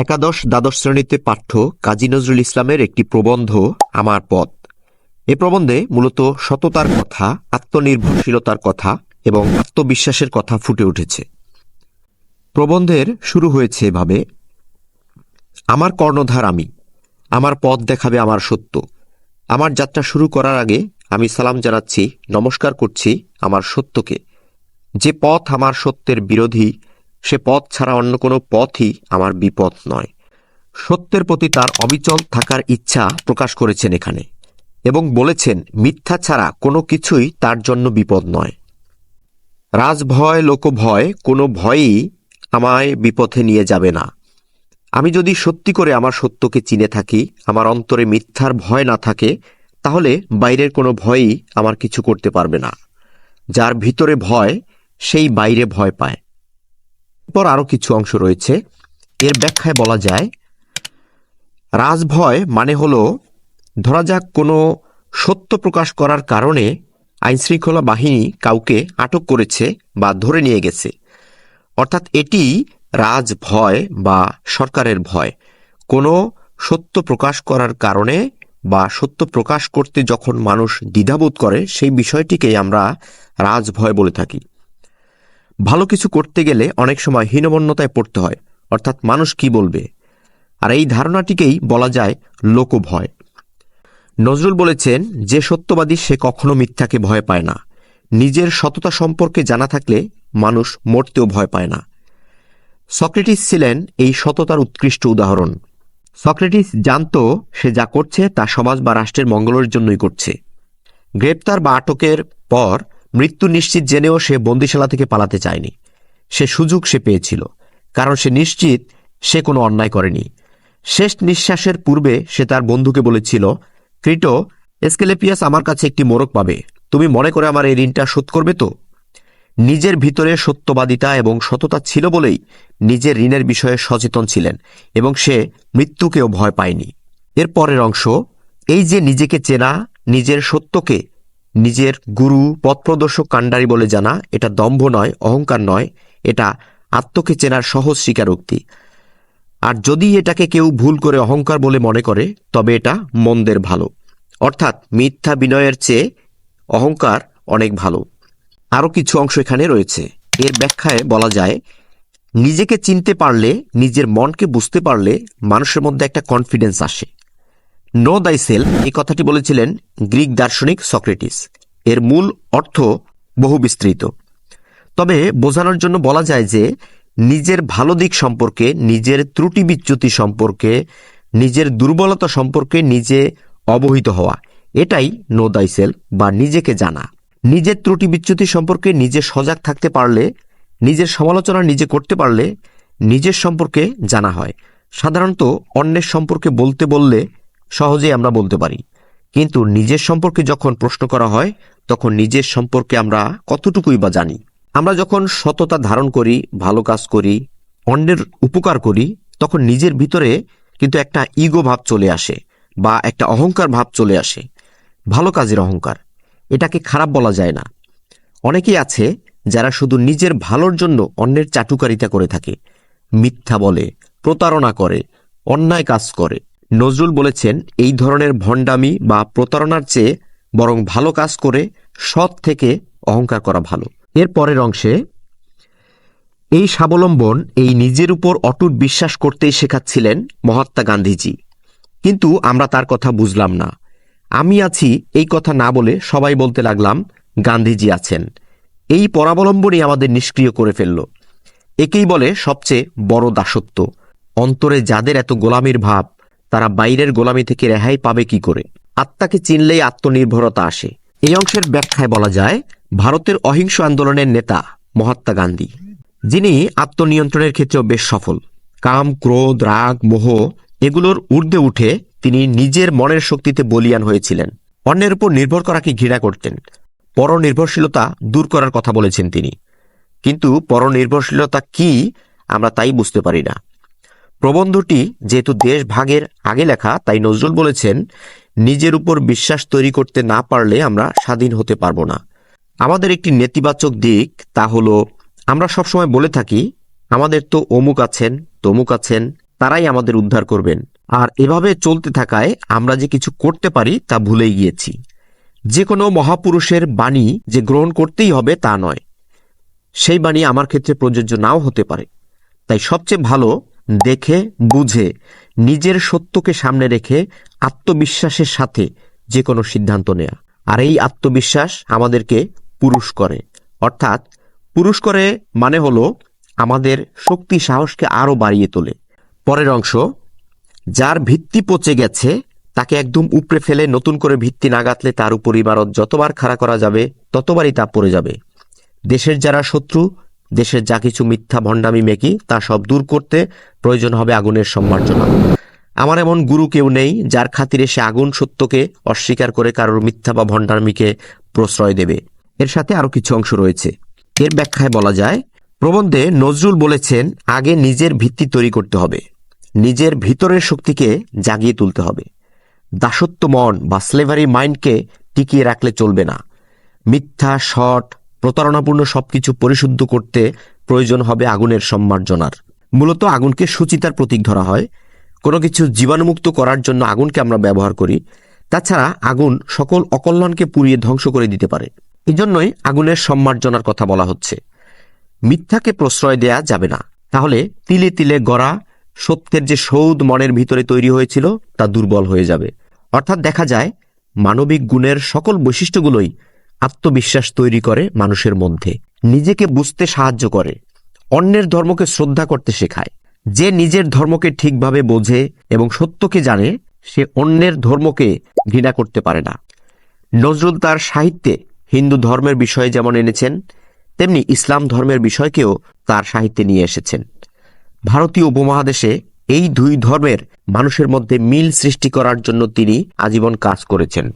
একাদশ দ্বাদশ শ্রেণীতে পাঠ্য কাজী নজরুল ইসলামের একটি প্রবন্ধ, আমার পথ। এ প্রবন্ধে মূলত সততার কথা, আত্মনির্ভরশীলতার কথা এবং আত্মবিশ্বাসের কথা ফুটে উঠেছে। প্রবন্ধের শুরু হয়েছে এভাবে, আমার কর্ণধার আমি, আমার পথ দেখাবে আমার সত্য। আমার যাত্রা শুরু করার আগে আমি সালাম জানাচ্ছি, নমস্কার করছি আমার সত্যকে। যে পথ আমার সত্যের বিরোধী সে পথ ছাড়া অন্য কোনো পথই আমার বিপদ নয়। সত্যের প্রতি তার অবিচল থাকার ইচ্ছা প্রকাশ করেছেন এখানে এবং বলেছেন, মিথ্যা ছাড়া কোনো কিছুই তার জন্য বিপদ নয়। রাজভয়, লোকভয় কোনো ভয়ই আমায় বিপথে নিয়ে যাবে না। আমি যদি সত্যি করে আমার সত্যকে চিনে থাকি, আমার অন্তরে মিথ্যার ভয় না থাকে, তাহলে বাইরের কোনো ভয়ই আমার কিছু করতে পারবে না। যার ভিতরে ভয়, সেই বাইরে ভয় পায়। পর আরও কিছু অংশ রয়েছে। এর ব্যাখ্যায় বলা যায়, রাজভয় মানে হলো, ধরা যাক কোনো সত্য প্রকাশ করার কারণে আইনশৃঙ্খলা বাহিনী কাউকে আটক করেছে বা ধরে নিয়ে গেছে। অর্থাৎ এটি রাজ ভয় বা সরকারের ভয়। কোনো সত্য প্রকাশ করার কারণে বা সত্য প্রকাশ করতে যখন মানুষ দ্বিধাবোধ করে, সেই বিষয়টিকেই আমরা রাজভয় বলে থাকি। ভালো কিছু করতে গেলে অনেক সময় হীনবন্যতায় পড়তে হয়, অর্থাৎ মানুষ কি বলবে? আর এই ধারণাটিকেই বলা যায় লোকভয়। নজরুল বলেছেন, যে সত্যবাদী সে কখনো মিথ্যাকে ভয় পায় না। নিজের সততা সম্পর্কে জানা থাকলে মানুষ মরতেও ভয় পায় না। সক্রেটিস ছিলেন এই সততার উৎকৃষ্ট উদাহরণ। সক্রেটিস জানত সে যা করছে তা সমাজ বা রাষ্ট্রের মঙ্গলের জন্যই করছে। গ্রেপ্তার বা আটকের পর মৃত্যু নিশ্চিত জেনেও সে বন্দিশালা থেকে পালাতে চায়নি। সে সুযোগ সে পেয়েছিল, কারণ সে নিশ্চিত সে কোনো অন্যায় করেনি। শেষ নিঃশ্বাসের পূর্বে সে তার বন্ধুকে বলেছিল, ক্রিটো, এসকেলেপিয়াস আমার কাছে একটি মোরগ পাবে। তুমি মনে করে আমার এই ঋণটা শোধ করবে তো? নিজের ভিতরে সত্যবাদিতা এবং সততা ছিল বলেই নিজের ঋণের বিষয়ে সচেতন ছিলেন এবং সে মৃত্যুকেও ভয় পায়নি। এর পরের অংশ, এই যে নিজেকে চেনা, নিজের সত্যকে নিজের গুরু, পথপ্রদর্শক কাণ্ডারি বলে জানা, এটা দম্ভ নয়, অহংকার নয়, এটা আত্মকে চেনার সহজ স্বীকারোক্তি। আর যদি এটাকে কেউ ভুল করে অহংকার বলে মনে করে, তবে এটা মন্দের ভালো। অর্থাৎ মিথ্যা বিনয়ের চেয়ে অহংকার অনেক ভালো। আরও কিছু অংশ এখানে রয়েছে। এর ব্যাখ্যায় বলা যায়, নিজেকে চিনতে পারলে, নিজের মনকে বুঝতে পারলে মানুষের মধ্যে একটা কনফিডেন্স আসে। নো দাই সেল এই কথাটি বলেছিলেন গ্রিক দার্শনিক সক্রেটিস। এর মূল অর্থ বহু বিস্তৃত তবে বোঝানোর জন্য বলা যায় যে নিজের ভালো দিক সম্পর্কে, নিজের ত্রুটি বিচ্যুতি সম্পর্কে, নিজের দুর্বলতা সম্পর্কে নিজে অবহিত হওয়া, এটাই নো দাই দাইসেল বা নিজেকে জানা। নিজের ত্রুটি বিচ্যুতি সম্পর্কে নিজে সজাগ থাকতে পারলে, নিজের সমালোচনা নিজে করতে পারলে নিজের সম্পর্কে জানা হয়। সাধারণত অন্যের সম্পর্কে বলতে বললে সহজেই আমরা বলতে পারি। কিন্তু নিজের সম্পর্কে যখন প্রশ্ন করা হয়, তখন নিজের সম্পর্কে আমরা কতটুকুই বা জানি? আমরা যখন সততা ধারণ করি, ভালো কাজ করি, অন্যের উপকার করি, তখন নিজের ভিতরে কিন্তু একটা ইগো ভাব চলে আসে বা একটা অহংকার ভাব চলে আসে। ভালো কাজের অহংকার, এটাকে খারাপ বলা যায় না। অনেকেই আছে যারা শুধু নিজের ভালোর জন্য অন্যের চাটুকারিতা করে থাকে, মিথ্যা বলে, প্রতারণা করে, অন্যায় কাজ করে। নজরুল বলেছেন, এই ধরনের ভণ্ডামি বা প্রতারণার চেয়ে বরং ভালো কাজ করে সৎ থেকে অহংকার করা ভালো। এর পরের অংশে, এই স্বাবলম্বন এই নিজের উপর অটুট বিশ্বাস করতেই শেখাচ্ছিলেন মহাত্মা গান্ধীজি। কিন্তু আমরা তার কথা বুঝলাম না। আমি আছি এই কথা না বলে সবাই বলতে লাগলাম, গান্ধীজি আছেন। এই পরাবলম্বনই আমাদের নিষ্ক্রিয় করে ফেলল। একেই বলে সবচেয়ে বড় দাসত্ব। অন্তরে যাদের এত গোলামির ভাব তারা বাইরের গোলামি থেকে রেহাই পাবে কি করে? আত্মাকে চিনলেই আত্মনির্ভরতা আসে। এই অংশের ব্যাখ্যায় বলা যায়, ভারতের অহিংস আন্দোলনের নেতা মহাত্মা গান্ধী, যিনি আত্মনিয়ন্ত্রণের ক্ষেত্রেও বেশ সফল। কাম, ক্রোধ, রাগ, মোহ এগুলোর ঊর্ধ্বে উঠে তিনি নিজের মনের শক্তিতে বলিয়ান হয়েছিলেন। অন্যের উপর নির্ভর করাকে ঘৃণা করতেন। পরনির্ভরশীলতা দূর করার কথা বলেছেন তিনি। কিন্তু পরনির্ভরশীলতা কি, আমরা তাই বুঝতে পারি না। প্রবন্ধটি যেহেতু দেশ ভাগের আগে লেখা, তাই নজরুল বলেছেন, নিজের উপর বিশ্বাস তৈরি করতে না পারলে আমরা স্বাধীন হতে পারব না। আমাদের একটি নেতিবাচক দিক তা হলো, আমরা সবসময় বলে থাকি, আমাদের তো অমুক আছেন, তমুক আছেন, তারাই আমাদের উদ্ধার করবেন। আর এভাবে চলতে থাকায় আমরা যে কিছু করতে পারি তা ভুলেই গিয়েছি। যে কোনো মহাপুরুষের বাণী যে গ্রহণ করতেই হবে তা নয়। সেই বাণী আমার ক্ষেত্রে প্রযোজ্য নাও হতে পারে। তাই সবচেয়ে ভালো দেখে, বুঝে, নিজের সত্যকে সামনে রেখে আত্মবিশ্বাসের সাথে যে কোনো সিদ্ধান্ত নেয়া। আর এই আত্মবিশ্বাস আমাদেরকে পুরুষ করে। অর্থাৎ, পুরুষ করে মানে হলো আমাদের শক্তি সাহসকে আরও বাড়িয়ে তোলে। পরের অংশ, যার ভিত্তি পচে গেছে, তাকে একদম উপড়ে ফেলে নতুন করে ভিত্তি না গাঁথলে তার উপর ইমারত যতবার খাড়া করা যাবে, ততবারই তা পড়ে যাবে। দেশের যারা শত্রু দেশের যা কিছু মিথ্যা ভণ্ডামি মেকি, তা সব দূর করতে প্রয়োজন হবে আগুনের সম্মার্জনা। আমার এমন গুরু কেউ নেই, যার খাতিরে সে আগুন সত্যকে অস্বীকার করে কারোর মিথ্যা বা ভণ্ডামিকে প্রশ্রয় দেবে। এর সাথে আরও কিছু অংশ রয়েছে। এর ব্যাখ্যায় বলা যায়, প্রবন্ধে নজরুল বলেছেন, আগে নিজের ভিত্তি তৈরি করতে হবে। নিজের ভিতরের শক্তিকে জাগিয়ে তুলতে হবে। দাসত্ব মন বা স্লেভারি মাইন্ডকে টিকিয়ে রাখলে চলবে না। মিথ্যা শট প্রতারণাপূর্ণ সবকিছু পরিশুদ্ধ করতে প্রয়োজন হবে আগুনের সম্মার্জনার। মূলত আগুনকে সুচিতার প্রতীক ধরা হয়। কোনো কিছু জীবাণুমুক্ত করার জন্য আগুনকে আমরা ব্যবহার করি। তাছাড়া আগুন সকল অকল্যাণকে পুড়িয়ে ধ্বংস করে দিতে পারে। এজন্যই আগুনের সম্মার্জনার কথা বলা হচ্ছে। মিথ্যাকে প্রশ্রয় দেয়া যাবে না। তাহলে তিলে তিলে গড়া সত্যের যে সৌদ মনের ভিতরে তৈরি হয়েছিল, তা দুর্বল হয়ে যাবে। অর্থাৎ দেখা যায়, মানবিক গুণের সকল বৈশিষ্ট্যগুলোই আত্মবিশ্বাস তৈরি করে মানুষের মধ্যে। নিজেকে বুঝতে সাহায্য করে। অন্যের ধর্মকে শ্রদ্ধা করতে শেখায়। যে নিজের ধর্মকে ঠিকভাবে বোঝে এবং সত্যকে জানে, সে অন্যের ধর্মকে ঘৃণা করতে পারে না। নজরুল তার সাহিত্যে হিন্দু ধর্মের বিষয়ে যেমন এনেছেন, তেমনি ইসলাম ধর্মের বিষয়কেও তার সাহিত্যে নিয়ে এসেছেন। ভারতীয় উপমহাদেশে এই দুই ধর্মের মানুষের মধ্যে মিল সৃষ্টি করার জন্য তিনি আজীবন কাজ করেছেন।